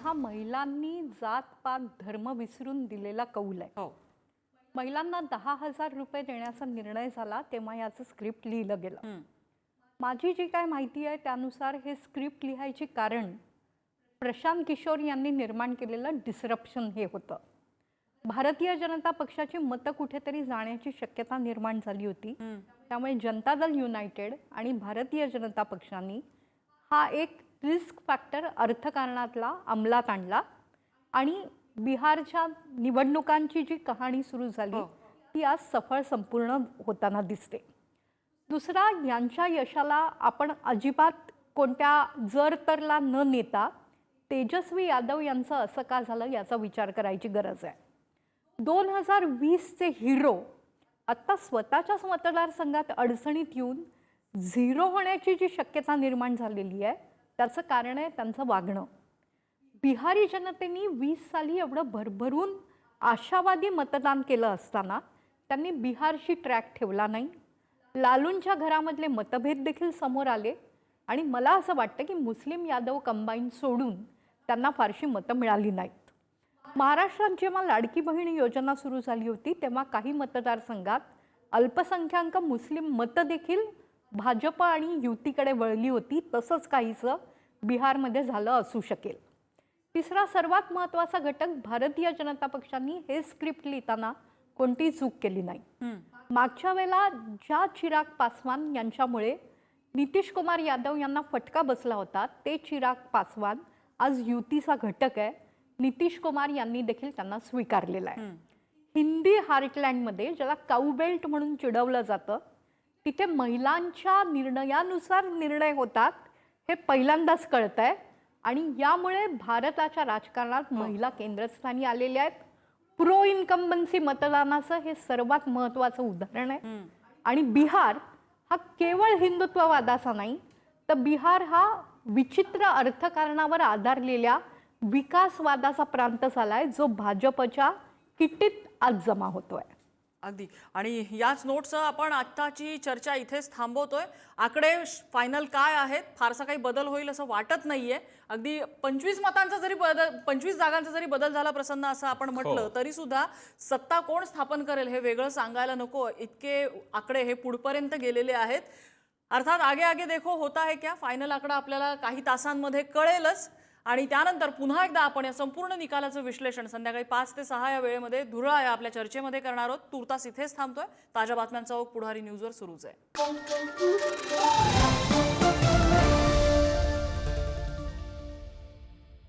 हा महिलांनी जात पात धर्म विसरून दिलेला कौल आहे. हो. महिलांना दहा हजार रुपये देण्याचा निर्णय झाला तेव्हा याचं स्क्रिप्ट लिहिलं गेलं. माझी जी काय माहिती आहे त्यानुसार हे स्क्रिप्ट लिहायचे कारण प्रशांत किशोर यांनी निर्माण केलेलं डिसरप्शन हे होतं. भारतीय जनता पक्षाची मतं कुठेतरी जाण्याची शक्यता निर्माण झाली होती. त्यामुळे जनता दल युनायटेड आणि भारतीय जनता पक्षांनी हा एक रिस्क फॅक्टर अर्थकारणातला अंमलात आणला आणि बिहारच्या निवडणुकांची जी कहाणी सुरू झाली हो. ती आज सफळ संपूर्ण होताना दिसते दुसरा यांच्या यशाला आपण अजिबात कोणत्या जर तरला न नेता तेजस्वी यादव यांचं असं का झालं याचा विचार करायची गरज आहे दोन हजार वीसचे हिरो आत्ता स्वतःच्याच मतदारसंघात अडचणीत येऊन झिरो होण्याची जी शक्यता निर्माण झालेली आहे त्याचं कारण आहे त्यांचं वागणं. बिहारी जनतेने वीस साली एवढं भरभरून आशावादी मतदान केलं असताना त्यांनी बिहारशी ट्रॅक ठेवला नाही. लालूंच्या घरामधले मतभेद देखील समोर आले आणि मला असं वाटतं की मुस्लिम यादव कंबाईन सोडून त्यांना फारशी मतं मिळाली नाहीत. महाराष्ट्रात जेव्हा लाडकी बहीण योजना सुरू झाली होती तेव्हा काही मतदारसंघात अल्पसंख्याक मुस्लिम मतं देखील भाजप आणि युतीकडे वळली होती तसंच काहीसं बिहारमध्ये झालं असू शकेल. तिसरा सर्वात महत्त्वाचा घटक भारतीय जनता पक्षांनी हे स्क्रिप्ट लिहिताना कोणतीही चूक केली नाही. मागच्या वेळेला ज्या चिराग पासवान यांच्यामुळे नितीश कुमार यादव यांना फटका बसला होता ते चिराग पासवान आज युतीचा घटक आहे. नितीश कुमार यांनी देखील त्यांना स्वीकारलेला आहे. हिंदी हार्टलँडमध्ये ज्याला काऊबेल्ट म्हणून चिडवलं जातं तिथे महिलांच्या निर्णयानुसार निर्णय होतात हे पहिल्यांदाच कळत आहे आणि यामुळे भारताच्या राजकारणात महिला केंद्रस्थानी आलेल्या आहेत. प्रो इन्कम्बन्सी मतदानाचं हे सर्वात महत्त्वाचं उदाहरण आहे. आणि बिहार हा केवळ हिंदुत्ववादाचा नाही तर बिहार हा विचित्र अर्थकारणावर आधारलेल्या विकासवादाचा प्रांत झालाय जो भाजपच्या किटीत आज जमा होतोय. अगदी. आणि याच नोटचं आपण आत्ताची चर्चा इथेच थांबवतोय. आकडे फायनल काय आहेत? फारसा काही बदल होईल असं वाटत नाहीये. अगदी पंचवीस मतांचा जरी बदल पंचवीस जागांचा जरी बदल झाला प्रसन्न असं आपण म्हटलं तरी सुद्धा सत्ता कोण स्थापन करेल हे वेगळं सांगायला नको. इतके आकडे हे पुढपर्यंत गेलेले आहेत. अर्थात आगे आगे देखो होता है क्या? फायनल आकडा आपल्याला काही तासांमध्ये कळेलच. आणि त्यानंतर पुन्हा एकदा आपण या संपूर्ण निकालाचं विश्लेषण संध्याकाळी पाच ते सहा या वेळेमध्ये धुरळा या आपल्या चर्चेमध्ये करणार आहोत. तुर्तास इथेच थांबतोय. ताज्या बातम्यांचा ओघ पुढारी न्यूजवर सुरूच आहे.